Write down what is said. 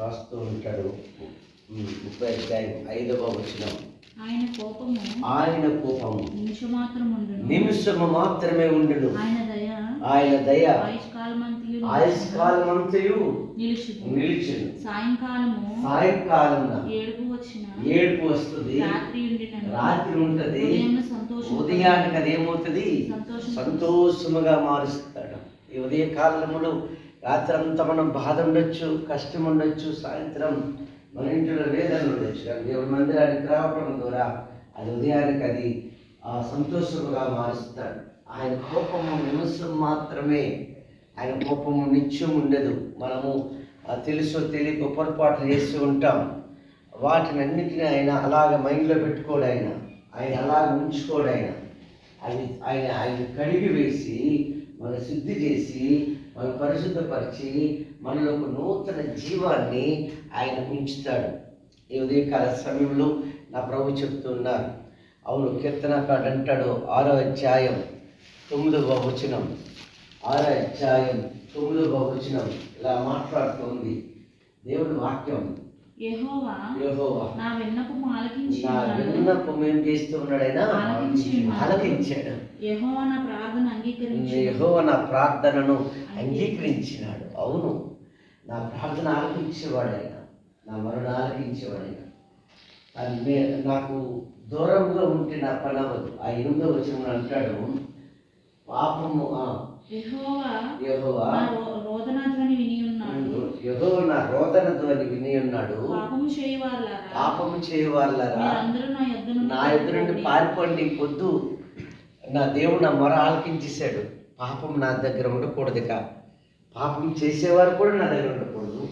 రాస్తూ ఉంటాడు. ముప్పై అధ్యాయం ఐదవ వచనం. ఆయన కోపము ఆయన కోపము నిమిషమాత్రం నిమిషము మాత్రమే ఉండును. ఆయన ఆయన దయ ఆయుష్కాలమంతయు నిలిచును సాయంకాలము సాయంకాలం ఏడుపు వచ్చిన ఏడుపు వస్తుంది. రాత్రి ఉంటది. ఉదయానికి అది ఏమవుతుంది సంతోషం సంతోషముగా మారుస్తాడు. ఈ ఉదయ కాలములో రాత్రి అంతా మనం బాధ ఉండొచ్చు కష్టం ఉండొచ్చు సాయంత్రం మన ఇంట్లో వేదన ఉండొచ్చు దేవుడి మందిరానికి రావడం ద్వారా అది ఉదయానికి అది ఆ సంతోషముగా మారుస్తాడు. ఆయన కోపము నిమిషం మాత్రమే ఆయన కోపము నిత్యం ఉండదు. మనము తెలుసో తెలియక పొరపాట్లు చేస్తూ ఉంటాం. వాటిని అన్నిటిని ఆయన అలాగ మైండ్లో పెట్టుకోడు ఆయన. ఆయన అలాగ ఉంచుకోడు ఆయన. ఆయన ఆయన ఆయన కడిగి వేసి మన శుద్ధి చేసి మన పరిశుద్ధపరిచి మనలో ఒక నూతన జీవాన్ని ఆయన ఉంచుతాడు. ఈ ఉదయకాల సమయంలో నా ప్రభు చెప్తున్నారు అవును కీర్తనకాడు అంటాడు ఆరో అధ్యాయం. తొమ్మిదవ వచనం. ఆరో అధ్యాయం తొమ్మిదవ వచనం. ఇలా మాట్లాడుతుంది దేవుడి వాక్యం. యెహోవా యెహోవా. నా విన్నపము ఆలకించి నా ఉన్నాడు. విన్నపం ఏం చేస్తూ ఉన్నాడైనా. ఆలకించాడు. యెహోవా నా ప్రార్థన అంగీకరించి యెహోవా నా ప్రార్థనను అంగీకరించినాడు. అవును. నా ప్రార్థన ఆలకించేవాడు ఆయన నా మరణ ఆలకించేవాడు ఆయన అది నే- నాకు దూరంగా ఉంటే నా పని అవ్వదు ఆ ఎనిమిదో వచ్చిన అంటాడు. పాపము యెహోవా నా రోదన ధ్వని విని ఉన్నాడు. పాపము చేయవాళ్ళరా? నా ఎదురు నుండి పారిపోండి. పొద్దు. నా దేవుడు నా మొర ఆలకించేశాడు. పాపం నా దగ్గర ఉండకూడదు ఇక పాపం చేసేవారు కూడా నా దగ్గర ఉండకూడదు.